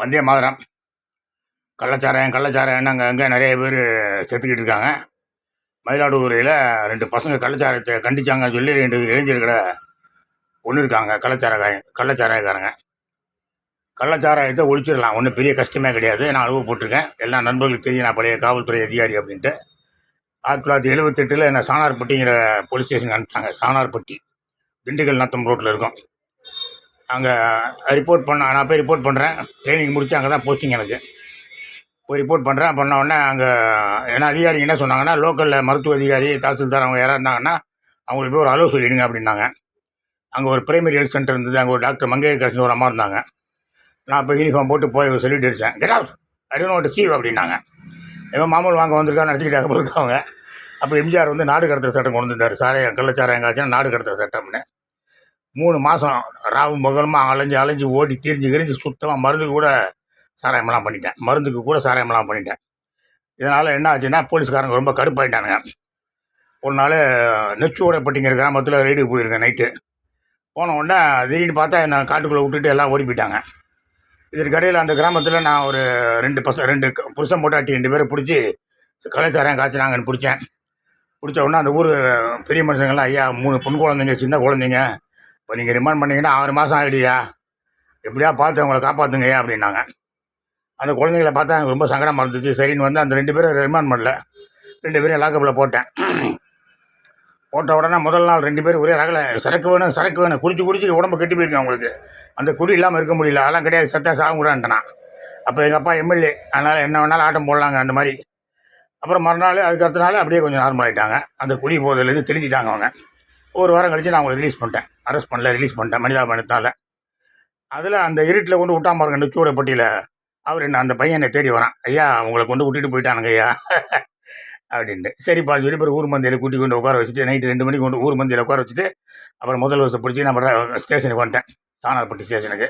வந்தே மாதிரம். கள்ளச்சாராயம் கள்ளச்சாராயம்னு அங்கே அங்கே நிறைய பேர் செத்துக்கிட்டு இருக்காங்க. மயிலாடுதுறையில் ரெண்டு பசங்க கள்ளச்சாரத்தை கண்டிச்சாங்கன்னு சொல்லி ரெண்டு இளைஞர்களை ஒன்று இருக்காங்க கள்ளச்சாரக்காரங்க கள்ளச்சாராயக்காரங்க. கள்ளச்சாராயத்தை ஒழிச்சிடலாம் ஒன்றும் பெரிய கஷ்டமே கிடையாது. நான் அனுபவப்பட்டிருக்கேன் எல்லா நண்பர்களுக்கு தெரியும் நான் பழைய காவல்துறை அதிகாரி அப்படின்ட்டு. ஆயிரத்தி தொள்ளாயிரத்தி எழுபத்தெட்டில் என்ன சாணார்பட்டிங்கிற போலீஸ் ஸ்டேஷனுக்கு அனுப்பிச்சாங்க. சாணார்பட்டி திண்டுக்கல் நத்தம் ரோட்டில் இருக்கும். அங்கே ரிப்போர்ட் பண்ண நான் போய் ரிப்போர்ட் பண்ணுறேன் ட்ரைனிங் முடிச்சு அங்கே தான் போஸ்டிங் எனக்கு. போய் ரிப்போர்ட் பண்ணுறேன் பண்ண உடனே அங்கே ஏன்னா அதிகாரி என்ன சொன்னாங்கன்னா லோக்கலில் மருத்துவ அதிகாரி தாசில்தார் அவங்க யாராக இருந்தாங்கன்னா அவங்களுக்கு போய் ஒரு அளவு சொல்லிடுங்க அப்படின்னாங்க. அங்கே ஒரு பிரைமரி ஹெல்த் சென்டர் இருந்தது. அங்கே ஒரு டாக்டர் மங்கையர் ஒரு அம்மா இருந்தாங்க. நான் இப்போ யூனிஃபார்ம் போட்டு போய் சொல்லிட்டு அடித்தேன் கெட் அவுட் அடினோட்டு சீவ் அப்படின்னாங்க. இவன் மாமூல் வாங்க வந்திருக்கான்னு நினச்சிக்கிட்டாங்க போயிருக்காங்க. அவங்க அப்போ எம்ஜிஆர் வந்து நாடு கடத்துகிற சட்டம் கொண்டு வந்தார் சாராயம் கள்ளச்சாராயம் ஆச்சுன்னா நாடு கடத்துகிற சட்டம்னு. மூணு மாதம் ராவும் பகலமாக அலைஞ்சு அலைஞ்சு ஓடி திரிஞ்சு கிரிஞ்சு சுத்தமாக மருந்துக்கு கூட சாராயமெல்லாம் பண்ணிட்டேன். மருந்துக்கு கூட சாராயமெல்லாம் பண்ணிட்டேன். இதனால் என்ன ஆச்சுன்னா போலீஸ்காரங்க ரொம்ப கடுப்பாயிட்டானுங்க. ஒரு நாள் நெச்சோடப்பட்டிங்கிற கிராமத்தில் ரைடுக்கு போயிருக்கேன் நைட்டு போன உடனே திடீர்னு பார்த்தா என்னை காட்டுக்குள்ளே விட்டுட்டு எல்லாம் ஓடி போயிட்டாங்க. இதற்கடையில் அந்த கிராமத்தில் நான் ஒரு ரெண்டு பசங்க ரெண்டு புருஷன் போட்டாட்டி ரெண்டு பேரை பிடிச்சி கலைச்சாரன் காய்ச்சினாங்கன்னு பிடிச்சேன். பிடிச்ச உடனே அந்த ஊர் பெரிய மனுஷங்கள்லாம் ஐயா மூணு பொண்ணு குழந்தைங்க சின்ன குழந்தைங்க இப்போ நீங்கள் ரிமாண்ட் பண்ணீங்கன்னா ஆறு மாதம் ஆகிடுயா எப்படியா பார்த்து அவங்கள காப்பாற்றுங்கய்யா அப்படின்னாங்க. அந்த குழந்தைங்கள பார்த்தா எனக்கு ரொம்ப சங்கடமாக இருந்துச்சு. சரின்னு வந்து அந்த ரெண்டு பேரும் ரிமாண்ட் பண்ணல. ரெண்டு பேரும் லாக்கப்பில் போட்டேன். போட்ட உடனே முதல் நாள் ரெண்டு பேரும் ஒரே ரகலை சரக்கு வேணும் சரக்கு வேணும். குடிச்சு குடிச்சு உடம்பு கெட்டு போயிருக்கேன் அவங்களுக்கு. அந்த குடி இல்லாமல் இருக்க முடியல. அதெல்லாம் கிடையாது. சத்தா சாகுறான்ட்டேன் அப்போ எங்கள் அப்பா எம்எல்ஏ அதனால் என்ன வேணாலும் ஆட்டம் போடலாங்க அந்த மாதிரி. அப்புறம் மறுநாள் அதுக்கு அடுத்த நாள் அப்படியே கொஞ்சம் நார்மல் ஆகிட்டாங்க அந்த குடி போதிலேருந்து தெளிஞ்சிட்டாங்க அவங்க. ஒரு வாரம் கழிச்சு நான் அவங்களை ரிலீஸ் பண்ணிட்டேன். அரெஸ்ட் பண்ணல ரிலீஸ் பண்ணிட்டேன். மனிதாபனத்தால் அதில் அந்த இருட்டில் கொண்டு விட்டாம பாருங்க நெச்சூடப்பட்டியில் அவர் என்ன அந்த பையனை தேடி வரான். ஐயா உங்களை கொண்டு விட்டுட்டு போயிட்டானுங்க ஐயா. அப்படின்ட்டு. சரிப்பா சொல்லி அப்புறம் ஊர் மந்தையில் கூட்டி கொண்டு உட்கார வச்சுட்டு நைட்டு ரெண்டு மணிக்கு கொண்டு ஊர் மந்தையில் உட்கார வச்சுட்டு அப்புறம் முதல் வருஷம் பிடிச்சி நான் ஸ்டேஷனுக்கு வந்துட்டேன். தானார்பட்டி ஸ்டேஷனுக்கு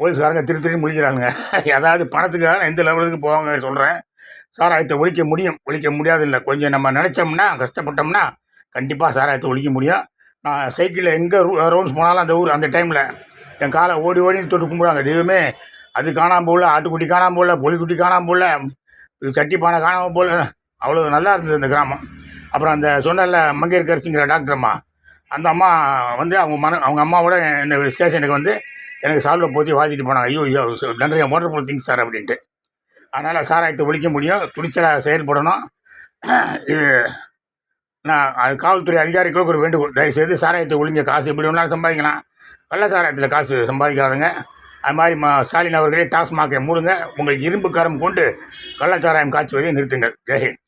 போலீஸ்காரங்க திரு திரு முழிக்கிறாங்க அதாவது பணத்துக்காக நான் எந்த லெவலுக்கு போவாங்க சொல்கிறேன் சார் சாராயத்தை ஒழிக்க முடியும். ஒழிக்க முடியாது இல்லை கொஞ்சம் நம்ம நினச்சோம்னா கஷ்டப்பட்டோம்னா கண்டிப்பாக சாராயத்தை ஒழிக்க முடியும். நான் சைக்கிளில் எங்கே ரவுண்ட்ஸ் போனாலும் அந்த ஊர் அந்த டைமில் என் காலை ஓடி ஓடி தொட்டு கும்பிடுவாங்க. தெய்வமே அது காணாமல் போகல ஆட்டுக்குட்டி காணாமல் போகல பொலிக்குட்டி காணாமல் போகல சட்டி பானை காணாமல் போகல. அவ்வளோ நல்லா இருந்தது அந்த கிராமம். அப்புறம் அந்த சொன்னல மங்கையர்கரசிங்கிற டாக்டர் அம்மா. அந்த அம்மா வந்து அவங்க மன அவங்க அம்மாவோட இந்த ஸ்டேஷனுக்கு வந்து எனக்கு சால்வை போத்தி வாதிட்டு போனாங்க. ஐயோ ஐயோ நிறைய மோட்டர் போல் திங்ஸ் சார் அப்படின்ட்டு. அதனால் சாராயத்தை ஒழிக்க முடியும். துணிச்சலாக செயல்படணும். இது நான் அது காவல்துறை அதிகாரிகளுக்கு ஒரு வேண்டுகோள். தயவுசெய்து சாராயத்தை ஒழிஞ்ச காசு எப்படி வேணாலும் சம்பாதிக்கலாம். கள்ள சாராயத்தில் காசு சம்பாதிக்காதுங்க. அது மாதிரி மா ஸ்டாலின் அவர்களே டாஸ்மாகை மூடுங்க. உங்கள் இரும்பு கரம் கொண்டு கள்ளச்சாராயம் காய்ச்சுவதை நிறுத்துங்கள். ஜெயஹிந்த்.